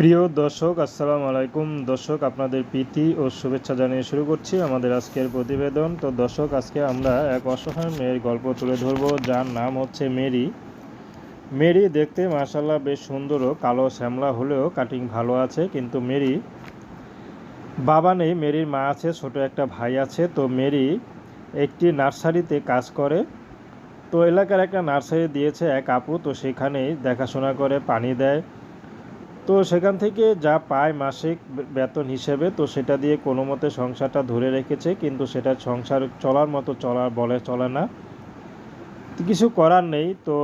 প্রিয় দর্শক, আসসালামু আলাইকুম। দর্শক, আপনাদের প্রীতি ও শুভেচ্ছা জানিয়ে শুরু করছি আমাদের আজকের প্রতিবেদন। তো দর্শক, আজকে আমরা এক অসহায় মেয়ের গল্প তুলে ধরব, যার নাম হচ্ছে মেরি। মেরি দেখতে মার্শাল্লাহ বেশ সুন্দর ও কালো শ্যামলা হলেও কাটিং ভালো আছে, কিন্তু মেরি বাবা নেই, মেরির মা আছে, ছোট একটা ভাই আছে। তো মেরি একটি নার্সারিতে কাজ করে। তো এলাকার একটা নার্সারি দিয়েছে এক আপু, তো সেখানেই দেখাশোনা করে, পানি দেয়। তো সেখান থেকে যা পায় মাসিক বেতন হিসেবে, তো সেটা দিয়ে কোনো মতে সংসারটা ধরে রেখেছে, কিন্তু সেটা সংসার চলার মতো চলার বলে চলে না। কিছু করার নেই, তো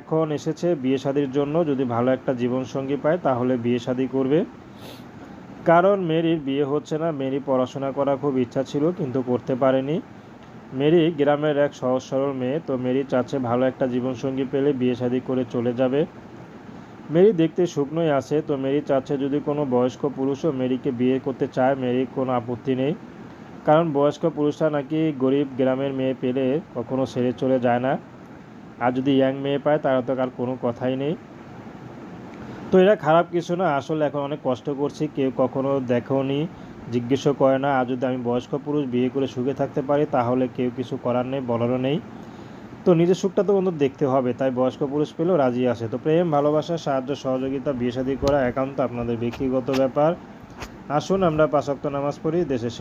এখন এসেছে বিয়ে শাদির জন্য, যদি ভালো একটা জীবনসঙ্গী পায় তাহলে বিয়ে শাদি করবে। কারণ মেরির বিয়ে হচ্ছে না, মেরি পড়াশোনা করার খুব ইচ্ছা ছিল, কিন্তু করতে পারেনি। মেরি গ্রামের এক সহজ সরল মেয়ে, তো মেরি চাচ্ছে ভালো একটা জীবনসঙ্গী পেলে বিয়ে শাদি করে চলে যাবে। মেরি দেখতে শুকনোই আছে, তো মেরি চাচ্ছে যদি কোনো বয়স্ক পুরুষও মেরিকে বিয়ে করতে চায়, মেরির কোনো আপত্তি নেই। কারণ বয়স্ক পুরুষরা নাকি গরিব গ্রামের মেয়ে পেলে কখনো সেরে চলে যায় না। আর যদি ইয়াং মেয়ে পায়, তারা তো আর কোনো কথাই নেই। তো এরা খারাপ কিছু না, আসলে এখন অনেক কষ্ট করছি, কেউ কখনো দেখোনি, জিজ্ঞেসও করে না। আর যদি আমি বয়স্ক পুরুষ বিয়ে করে সুখে থাকতে পারি, তাহলে কেউ কিছু করার নেই, বলারও নেই। তো নিজের সুখটা তো বন্ধু দেখতে হবে, তাই বয়স্ক পুরুষ পেলেও রাজি আছে। তো প্রেম, ভালোবাসা, সাহায্য, সহযোগিতা, বিয়ে করা একান্ত আপনাদের ব্যক্তিগত ব্যাপার। আসুন আমরা পাঁচক্ত নামাজ পড়ি, দেশের সেবা